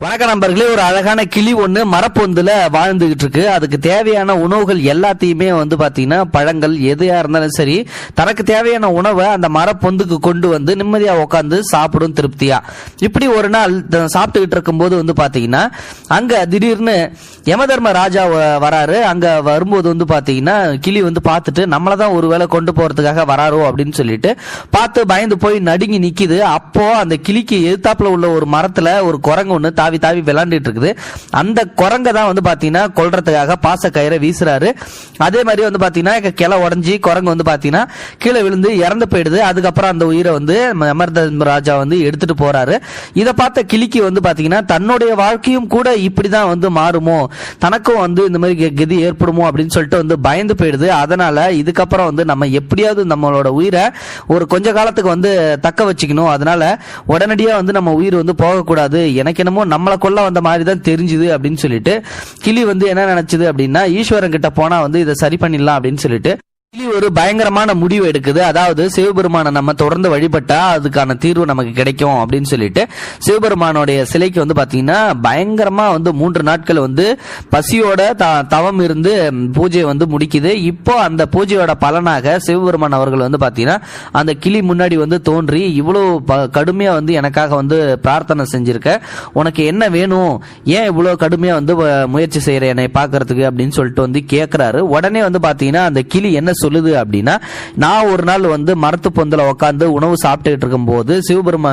வணக்க நண்பர்களே ஒரு அழகான கிளி ஒண்ணு மரப்பொந்துல வாழ்ந்துகிட்டு இருக்கு அதுக்கு தேவையான உணவுகள் எல்லாத்தையுமே வந்து பாத்தீங்கன்னா பழங்கள் எதையா இருந்தாலும் சரி தனக்கு தேவையான உணவை அந்த மரப்பொந்துக்கு கொண்டு வந்து நிம்மதியா உட்காந்து சாப்பிடும் திருப்தியா. இப்படி ஒரு நாள் சாப்பிட்டுக்கிட்டு இருக்கும்போது வந்து பாத்தீங்கன்னா அங்க திடீர்னு யமதர்ம ராஜா வ- வராரு. அங்க வரும்போது வந்து பாத்தீங்கன்னா கிளி வந்து பார்த்துட்டு நம்மளை தான் ஒருவேளை கொண்டு போறதுக்காக வராரோ அப்படின்னு சொல்லிட்டு பார்த்து பயந்து போய் நடுங்கி நிக்குது. அப்போ அந்த கிளிக்கு எதிர்த்தாப்புல உள்ள ஒரு மரத்துல ஒரு குரங்கு ஒன்று தாவி தாவி விளாண்டுட்டு இருக்குது. அந்த குரங்க தான் வந்து பார்த்தீங்கன்னா கொல்றதுக்காக பாச கயிறை வீசுறாரு. அதே மாதிரி வந்து பார்த்தீங்கன்னா கிளை உடஞ்சி குரங்கு வந்து பார்த்தீங்கன்னா கீழே விழுந்து இறந்து போயிடுது. அதுக்கப்புறம் அந்த உயிரை வந்து அமர்தம் ராஜா வந்து எடுத்துட்டு போறாரு. இதை பார்த்த கிளிக்கு வந்து பார்த்தீங்கன்னா தன்னுடைய வாழ்க்கையும் கூட இப்படிதான் வந்து மாறுமோ? தனக்கும் வந்து இந்த மாதிரி கெ- கதி ஏற்படுமோ? அப்படின்னு சொல்லிட்டு வந்து பயந்து போயிடுது. அதனால இதுக்கப்புறம் வந்து நம்ம எப்படியாவது நம்மளோட உயிரை ஒரு கொஞ்ச காலத்துக்கு வந்து தக்க வச்சுக்கணும். அதனால உடனடியாக வந்து நம்ம உயிர் வந்து போகக்கூடாது. எனக்கு என்னமோ நம்மளை கொல்ல வந்த மாதிரி தான் தெரிஞ்சுது அப்படின்னு சொல்லிட்டு கிளி வந்து என்ன நினைச்சது அப்படின்னா ஈஸ்வரன் கிட்ட போனா வந்து இதை சரி பண்ணிடலாம் அப்படின்னு சொல்லிட்டு கிளி ஒரு பயங்கரமான முடிவு எடுக்குது. அதாவது சிவபெருமானை நம்ம தொடர்ந்து வழிபட்டா அதுக்கான தீர்வு நமக்கு கிடைக்கும் அப்படின்னு சொல்லிட்டு சிவபெருமானுடைய சிலைக்கு வந்து பாத்தீங்கன்னா பயங்கரமா வந்து மூன்று நாட்கள் வந்து பசியோட த- தவம் இருந்து பூஜையை வந்து முடிக்குது. இப்போ அந்த பூஜையோட பலனாக சிவபெருமான் அவர்கள் வந்து பாத்தீங்கன்னா அந்த கிளி முன்னாடி வந்து தோன்றி இவ்வளவு ப- கடுமையா வந்து எனக்காக வந்து பிரார்த்தனை செஞ்சிருக்க. உனக்கு என்ன வேணும்? ஏன் இவ்வளவு கடுமையா வந்து முயற்சி செய்யற என்னை பாக்குறதுக்கு அப்படின்னு சொல்லிட்டு வந்து கேக்குறாரு. உடனே வந்து பாத்தீங்கன்னா அந்த கிளி என்ன சொல்லுது அப்படின்னா நான் ஒரு நாள் வந்து மரத்து பொந்தில் உட்காந்து உணவு சாப்பிட்டுக்கிட்டு இருக்கும்போது சிவபெருமா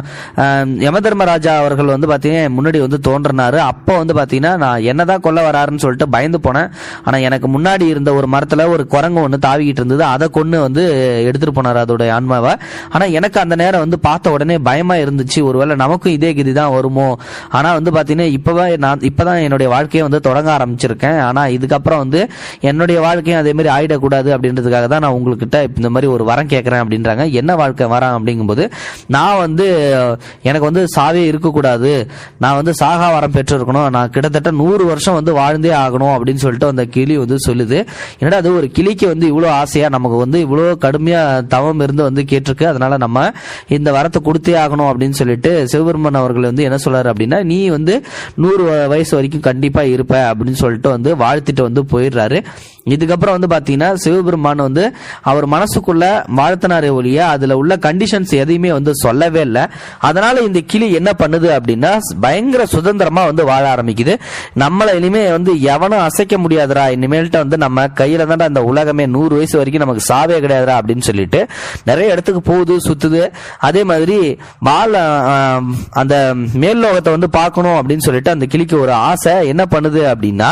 யம தர்மராஜா அவர்கள் வந்து பார்த்தீங்கன்னா முன்னாடி வந்து தோன்றினாரு. அப்போ வந்து பார்த்தீங்கன்னா நான் என்னதான் கொல்ல வராருன்னு சொல்லிட்டு பயந்து போனேன். ஆனால் எனக்கு முன்னாடி இருந்த ஒரு மரத்தில் ஒரு குரங்கு ஒன்று தாவிக்கிட்டு இருந்தது. அதை கொண்டு வந்து எடுத்துகிட்டு போனார் அதோட ஆன்மாவை. ஆனால் எனக்கு அந்த நேரம் வந்து பார்த்த உடனே பயமாக இருந்துச்சு. ஒருவேளை நமக்கும் இதே கதி தான் வருமோ? ஆனால் வந்து பார்த்தீங்கன்னா இப்பவே நான் இப்போ தான் என்னுடைய வாழ்க்கையை வந்து தொடங்க ஆரம்பிச்சிருக்கேன். ஆனால் இதுக்கப்புறம் வந்து என்னுடைய வாழ்க்கையும் அதே மாதிரி ஆயிடக்கூடாது அப்படின்றதுக்காக தான் நான் உங்கள்கிட்ட இந்த மாதிரி ஒரு வரம் கேட்குறேன் அப்படின்றாங்க. என்ன வாழ்க்கை வரம் அப்படிங்கும்போது நான் வந்து எனக்கு வந்து சாவே இருக்கக்கூடாது. நான் வந்து சாகா வரம் பெற்றிருக்கணும். நான் கிட்டத்தட்ட நூறு வருஷம் வந்து வாழ்ந்தே ஆகணும் அப்படின்னு சொல்லிட்டு அந்த கிளி வந்து சொல்லுது. என்னடா அது ஒரு கிளிக்கு வந்து இவ்வளோ ஆசையாக நமக்கு வந்து இவ்வளோ கடுமையாக தவம் இருந்து வந்து கேட்டிருக்கு. அதனால நம்ம இந்த வரத்தை கொடுத்தே ஆகணும் அப்படின்னு சொல்லிட்டு சிவபெருமன் அவர்கள் வந்து என்ன சொல்றாரு அப்படின்னா நீ வந்து நூறு வயசு வரைக்கும் கண்டிப்பாக இருப்ப அப்படின்னு சொல்லிட்டு வந்து வாழ்த்திட்டு வந்து போயிடுறாரு. இதுக்கப்புறம் வந்து பார்த்தீங்கன்னா சிவபெருமான் வந்து அவர் மனசுக்குள்ள வாழ்த்தினாரே ஒழிய அதுல உள்ள கண்டிஷன்ஸ் எதையுமே வந்து சொல்லவே இல்லை. அதனால இந்த கிளி என்ன பண்ணுது அப்படின்னா பயங்கர சுதந்திரமா வந்து வாழ ஆரம்பிக்குது. நம்மளை இனிமே வந்து எவனும் அசைக்க முடியாதுடா. இனிமேல்ட்ட வந்து நம்ம கையில தான்டா இந்த உலகமே நூறு வயசு வரைக்கும் நமக்கு சாவே கிடையாதுடா அப்படின்னு சொல்லிட்டு நிறைய இடத்துக்கு போகுது சுத்துது. அதே மாதிரி வாழ அந்த மேல் லோகத்தை வந்து பார்க்கணும் அப்படின்னு சொல்லிட்டு அந்த கிளிக்கு ஒரு ஆசை. என்ன பண்ணுது அப்படின்னா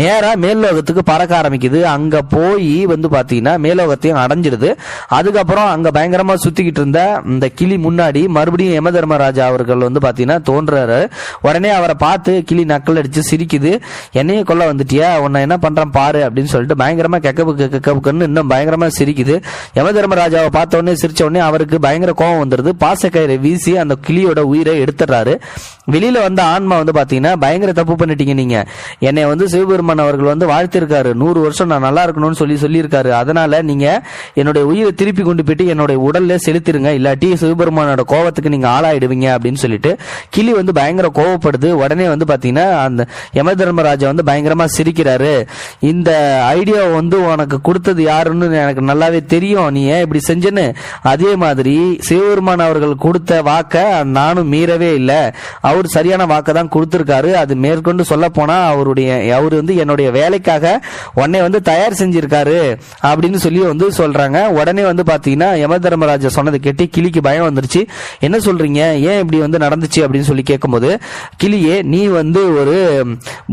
நேரா மேல் லோகத்துக்கு பறக்க ஆரம்பிக்குது. அங்க போய் வந்து பாத்தீங்கன்னா மேலோகத்தையும் அடைஞ்சிடுது. அதுக்கப்புறம் அங்க பயங்கரமா சுத்திக்கிட்டு இருந்த இந்த கிளி முன்னாடி மறுபடியும் யம தர்மராஜா அவர்கள் வந்து பாத்தீங்கன்னா தோன்றாரு. உடனே அவரை பார்த்து கிளி நக்கல் அடிச்சு சிரிக்குது. என்னையும் கொல்ல வந்துட்டியா? உன்னை என்ன பண்றேன் பாரு அப்படின்னு சொல்லிட்டு பயங்கரமா கெக்கபுக்கு கெக்கபுக்குன்னு இன்னும் பயங்கரமா சிரிக்குது. யம தர்மராஜாவை பார்த்த உடனே சிரிச்ச உடனே அவருக்கு பயங்கர கோவம் வந்துருது. பாசக்கயிறை வீசி அந்த கிளியோட உயிரை எடுத்துடுறாரு. வெளியில வந்த ஆன்மா வந்து பாத்தீங்கன்னா பயங்கர தப்பு பண்ணிட்டீங்க நீங்க. என்னை வந்து சிவபெருமான் அவர்கள் வந்து வாழ்த்திருக்காரு. நூறு வருஷம் நான் நல்லா இருக்கணும்னு சொல்லி சொல்லியிருக்காரு. அதனால நீங்க என்னுடைய உயிரை திருப்பி கொண்டு போயிட்டு என்னுடைய உடல்ல செலுத்திருங்க. இல்லாட்டி சிவபெருமானோட கோவத்துக்கு நீங்க ஆளாயிடுவீங்க அப்படின்னு சொல்லிட்டு கிளி வந்து பயங்கர கோவப்படுது. உடனே வந்து பாத்தீங்கன்னா அந்த யம தர்மராஜா வந்து பயங்கரமா சிரிக்கிறாரு. இந்த ஐடியா வந்து உனக்கு கொடுத்தது யாருன்னு எனக்கு நல்லாவே தெரியும். நீ ஏன் இப்படி செஞ்சேன்னு? அதே மாதிரி சிவபெருமான் அவர்கள் கொடுத்த வாக்க நானும் மீறவே இல்லை. அவர் சரியான வாக்கை தான் கொடுத்துருக்காரு. அது மேற்கொண்டு சொல்ல போனா அவருடைய அவர் வந்து என்னுடைய வேலைக்காக உன்னை வந்து தயார் செஞ்சிருக்காரு அப்படின்னு சொல்லி வந்து சொல்றாங்க. உடனே வந்து பாத்தீங்கன்னா யம தர்மராஜா சொன்னதை கேட்டு கிளிக்கு பயம் வந்துருச்சு. என்ன சொல்றீங்க? ஏன் இப்படி வந்து நடந்துச்சு அப்படின்னு சொல்லி கேட்கும்போது கிளியே நீ வந்து ஒரு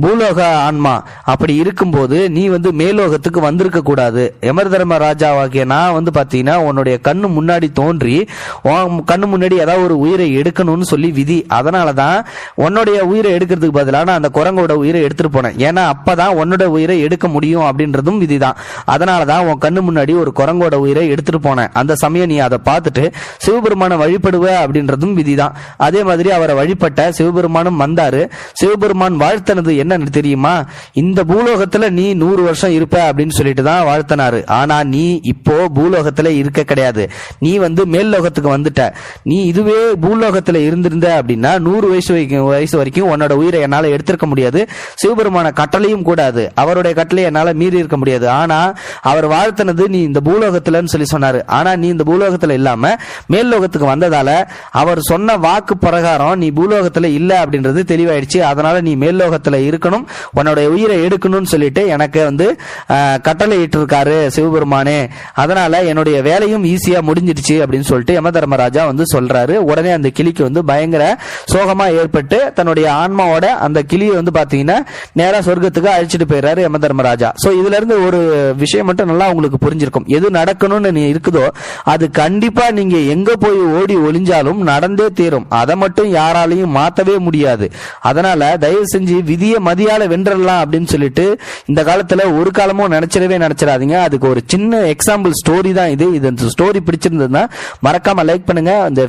பூலோக ஆன்மா. அப்படி இருக்கும்போது நீ வந்து மேலோகத்துக்கு வந்திருக்க கூடாது. யமர் தர்ம ராஜாவாகிய நான் வந்து பாத்தீங்கன்னா உன்னுடைய கண்ணு முன்னாடி தோன்றி உன் கண்ணு முன்னாடி ஏதாவது ஒரு உயிரை எடுக்கணும்னு சொல்லி விதி. அதனால தான் உன்னுடைய உயிரை எடுக்கிறதுக்கு பதிலாக நான் அந்த குரங்கோட உயிரை எடுத்துட்டு போனேன். ஏன்னா அப்பதான் உன்னோட உயிரை எடுக்க முடியும் அப்படின்றதும் விதிதான். அதனால தான் உன் கண்ணு முன்னாடி ஒரு குரங்கோட உயிரை எடுத்துட்டு போனேன். அந்த சமயம் நீ அதை பார்த்துட்டு சிவபெருமானை வழிபடுவ அப்படின்றதும் விதிதான். அதே மாதிரி அவரை வழிபட்ட சிவபெருமானும் வந்தாரு. சிவபெருமான் வாழ்த்தனது என்னன்னு தெரியுமா? இந்த பூலோகத்துல நீ நூறு வருஷம் இருப்ப அப்படின்னு சொல்லிட்டு தான் வாழ்த்தனாரு. ஆனா நீ இப்போ பூலோகத்துல இருக்க கிடையாது. நீ வந்து மேல்லோகத்துக்கு வந்துட்ட. நீ இதுவே பூலோகத்துல இருந்திருந்த அப்படின்னா நூறு வயசு வயசு வரைக்கும் வயசு வரைக்கும் உன்னோட உயிரை என்னால் எடுத்திருக்க முடியாது. சிவபெருமான கட்டளையும் கூடாது. அவருடைய கட்டளை என்னால் மீறி இருக்க முடியாது. ஆனால் அவர் வாழ்த்தினது நீ இந்த பூலோகத்தில்னு சொல்லி சொன்னாரு. ஆனால் நீ இந்த பூலோகத்தில் இல்லாமல் மேல் லோகத்துக்கு வந்ததால அவர் சொன்ன வாக்கு பிரகாரம் நீ பூலோகத்தில் இல்லை அப்படின்றது தெளிவாயிடுச்சு. அதனால நீ மேல் இருக்கணும் உன்னுடைய உயிரை எடுக்கணும்னு சொல்லிட்டு எனக்கு வந்து கட்டளை இட்டிருக்காரு சிவபெருமானே. அதனால என்னுடைய வேலையும் ஈஸியாக முடிஞ்சிடுச்சு அப்படின்னு சொல்லிட்டு யம தர்மராஜா வந்து சொல்றாரு. உடனே அந்த கிளிக்கு வந்து பயங்கர சோகமா ஏற்பட்டு தன்னுடைய ஆன்மாவோட அந்த கிளியை வந்து பாத்தீங்கன்னா நேரா சொர்க்கத்துக்கு அழைச்சிட்டு போயிடுறாரு யம தர்மராஜா. சோ இதுல இருந்து ஒரு விஷயம் மட்டும் நல்லா உங்களுக்கு புரிஞ்சிருக்கும். எது நடக்கணும்னு நீ இருக்குதோ அது கண்டிப்பா நீங்க எங்க போய் ஓடி ஒளிஞ்சாலும் நடந்தே தீரும். அதை மட்டும் யாராலையும் மாத்தவே முடியாது. அதனால தயவு செஞ்சு விதியை மதியால வென்றலாம் அப்படின்னு சொல்லிட்டு இந்த காலத்துல ஒரு காலமும் நினைச்சிடவே நினைச்சிடாதீங்க. அதுக்கு ஒரு சின்ன எக்ஸாம்பிள் ஸ்டோரி தான் இது. இது ஸ்டோரி பிடிச்சிருந்ததுன்னா மறக்காம லைக் பண்ணுங்க. அந்த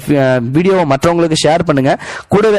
வீடியோவை மற்றவங்களுக்கு ஷேர் பண்ணுங்க. கூடவே